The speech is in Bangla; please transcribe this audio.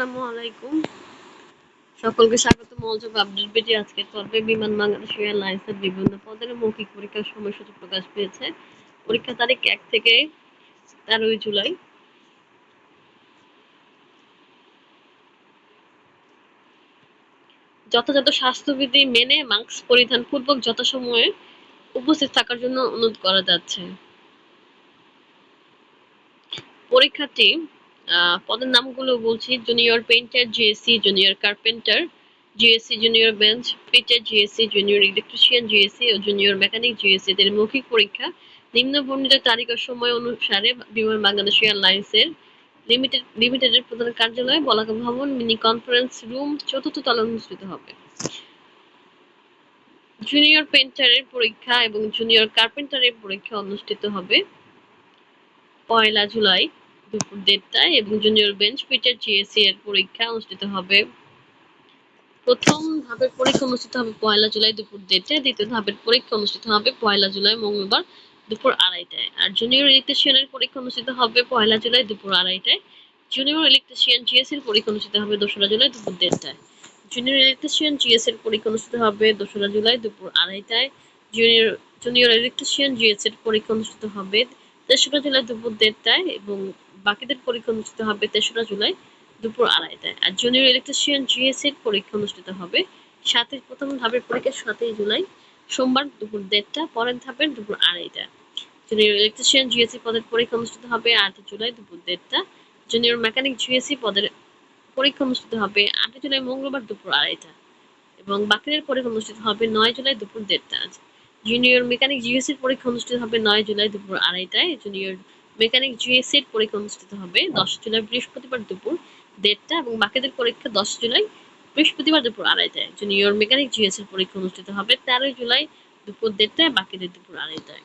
আসসালামু আলাইকুম। সকলকে স্বাগত মৌজব আপডেট পেটি আজকের পর্বে বিমান বাংলাদেশ এয়ারলাইন্সের বিভিন্ন পদের মৌখিক পরীক্ষার সময়সূচি প্রকাশ পেয়েছে। পরীক্ষা তারিখ এক থেকে তেরোই জুলাই। যথাযথ স্বাস্থ্যবিধি মেনে মাস্ক পরিধান পূর্বক যথাসময়ে উপস্থিত থাকার জন্য অনুরোধ করা যাচ্ছে। পরীক্ষাটি পদের নামগুলো বলছি। Junior painter GSC junior carpenter GSC junior bench fitter GSC junior electrician GSC ও জুনিয়র মেকানিক জিএসসি এদের মৌখিক পরীক্ষা। নিম্ন বর্ণিত তারিখ ও সময় অনুসারে বিমান বাংলাদেশ এয়ারলাইন্সের লিমিটেড লিমিটেডের প্রধান কার্যালয়ে, বলাকা ভবন, মিনি কনফারেন্স রুম চতুর্থ তলে অনুষ্ঠিত হবে। জুনিয়র পেন্টারের পরীক্ষা এবং জুনিয়র কার্পেন্টারের পরীক্ষা অনুষ্ঠিত হবে পয়লা জুলাই। দুপুর দেড়টায় এবং জুনিয়র বেঞ্চ ফিটার জিএসসি এর পরীক্ষা অনুষ্ঠিত হবে। প্রথম ধাপের পরীক্ষা অনুষ্ঠিত হবে পয়লা জুলাই দুপুর দেড়টায়, দ্বিতীয় ধাপের পরীক্ষা অনুষ্ঠিত হবে পয়লা জুলাই মঙ্গলবার দুপুর আড়াইটায়। আর জুনিয়র ইলেকট্রিশিয়ানের পরীক্ষা অনুষ্ঠিত হবে পয়লা জুলাই দুপুর আড়াইটায়। জুনিয়র ইলেকট্রিশিয়ান জিএস এর পরীক্ষা অনুষ্ঠিত হবে দোসরা জুলাই দুপুর দেড়টায়। জুনিয়র ইলেকট্রিশিয়ান জিএস এর পরীক্ষা অনুষ্ঠিত হবে দোসরা জুলাই দুপুর আড়াইটায়। জুনিয়র জুনিয়র ইলেকট্রিশিয়ান জিএস এর পরীক্ষা অনুষ্ঠিত হবে তেসরা জুলাই দুপুর দেড়টায় এবং বাকিদের পরীক্ষা অনুষ্ঠিত হবে তেসরা জুলাই দুপুর আড়াইটায়। আর জুনিয়র ইলেকট্রিশিয়ান জিএস এর পরীক্ষা অনুষ্ঠিত হবে সাথে প্রথম ধাপের পরীক্ষা সাতই জুলাই, সোমবার দুপুর দেড়টা, পরের ধাপের দুপুর আড়াইটা জুনিয়র ইলেকট্রিশিয়ান জিএসসি পদের পরীক্ষা অনুষ্ঠিত হবে আটই জুলাই দুপুর দেড়টা। জুনিয়র মেকানিক জিএসসি পদের পরীক্ষা অনুষ্ঠিত হবে আটই জুলাই মঙ্গলবার দুপুর আড়াইটা। এবং বাকিদের পরীক্ষা অনুষ্ঠিত হবে নয় জুলাই দুপুর দেড়টা। জুনিয়র মেকানিক জিএসসির পরীক্ষা অনুষ্ঠিত হবে নয় জুলাই দুপুর আড়াইটায়। জুনিয়র মেকানিক জিএসসির পরীক্ষা অনুষ্ঠিত হবে দশ জুলাই বৃহস্পতিবার দুপুর দেড়টা এবং বাকিদের পরীক্ষা দশ জুলাই বৃহস্পতিবার দুপুর আড়াইটায়। জুনিয়র মেকানিক জিএসসির পরীক্ষা অনুষ্ঠিত হবে তেরোই জুলাই দুপুর দেড়টায়, বাকিদের দুপুর আড়াইটায়।